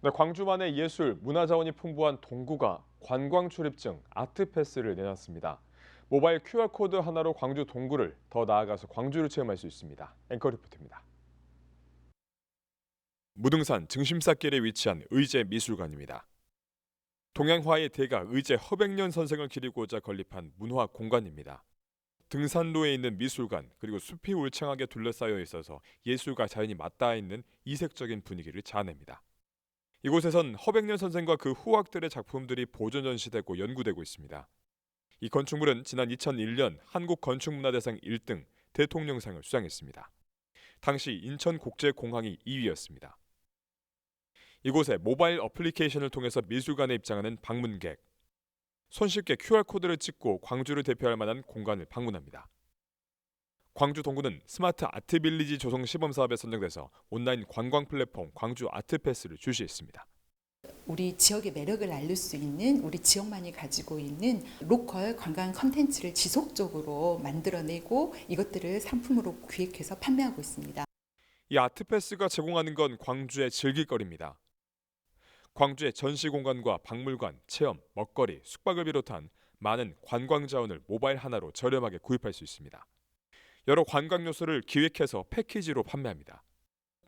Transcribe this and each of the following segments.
네, 광주만의 예술, 문화자원이 풍부한 동구가 관광 출입증 아트패스를 내놨습니다. 모바일 QR코드 하나로 광주 동구를 더 나아가서 광주를 체험할 수 있습니다. 앵커 리포트입니다. 무등산 증심사길에 위치한 의제 미술관입니다. 동양화의 대가 의제 허백년 선생을 기리고자 건립한 문화 공간입니다. 등산로에 있는 미술관 그리고 숲이 울창하게 둘러싸여 있어서 예술과 자연이 맞닿아 있는 이색적인 분위기를 자아냅니다. 이곳에선 허백년 선생과 그 후학들의 작품들이 보존 전시되고 연구되고 있습니다. 이 건축물은 지난 2001년 한국 건축문화대상 1등 대통령상을 수상했습니다. 당시 인천국제공항이 2위였습니다. 이곳에 모바일 어플리케이션을 통해서 미술관에 입장하는 방문객, 손쉽게 QR코드를 찍고 광주를 대표할 만한 공간을 방문합니다. 광주 동구는 스마트 아트 빌리지 조성 시범 사업에 선정돼서 온라인 관광 플랫폼 광주 아트패스를 출시했습니다. 우리 지역의 매력을 알릴 수 있는 우리 지역만이 가지고 있는 로컬 관광 컨텐츠를 지속적으로 만들어내고 이것들을 상품으로 기획해서 판매하고 있습니다. 이 아트패스가 제공하는 건 광주의 즐길거리입니다. 광주의 전시 공간과 박물관, 체험, 먹거리, 숙박을 비롯한 많은 관광 자원을 모바일 하나로 저렴하게 구입할 수 있습니다. 여러 관광 요소를 기획해서 패키지로 판매합니다.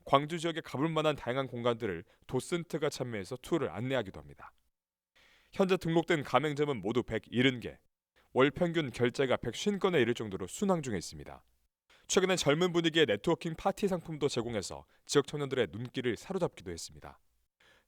광주 지역에 가볼 만한 다양한 공간들을 도슨트가 참여해서 투어를 안내하기도 합니다. 현재 등록된 가맹점은 모두 170개, 월 평균 결제가 150건에 이를 정도로 순항 중에 있습니다. 최근엔 젊은 분위기의 네트워킹 파티 상품도 제공해서 지역 청년들의 눈길을 사로잡기도 했습니다.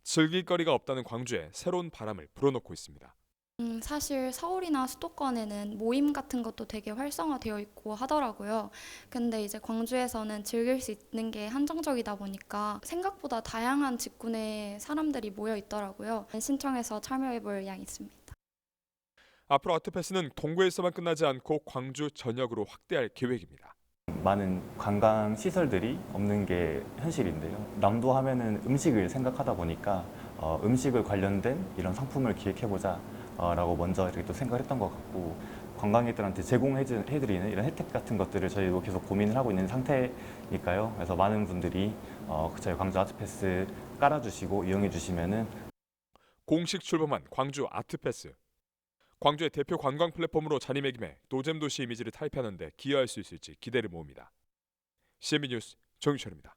즐길 거리가 없다는 광주에 새로운 바람을 불어넣고 있습니다. 음, 사실 서울이나 수도권에는 모임 같은 것도 되게 활성화되어 있고 하더라고요. 근데 이제 광주에서는 즐길 수 있는 게 한정적이다 보니까 생각보다 다양한 직군의 사람들이 모여 있더라고요. 신청해서 참여해 볼 의향이 있습니다. 앞으로 아트패스는 동구에서만 끝나지 않고 광주 전역으로 확대할 계획입니다. 많은 관광 시설들이 없는 게 현실인데요. 남도 하면은 음식을 생각하다 보니까 어, 음식을 관련된 이런 상품을 기획해보자 어, 라고 먼저 이렇게 또 생각을 했던 것 같고 관광객들한테 제공해드리는 이런 혜택 같은 것들을 저희도 계속 고민을 하고 있는 상태니까요. 그래서 많은 분들이 어, 저희 광주 아트패스 깔아주시고 이용해 주시면은 공식 출범한 광주 아트패스. 광주의 대표 관광 플랫폼으로 자리매김해 노잼 도시 이미지를 타입하는 데 기여할 수 있을지 기대를 모읍니다. CMB 뉴스 정유철입니다.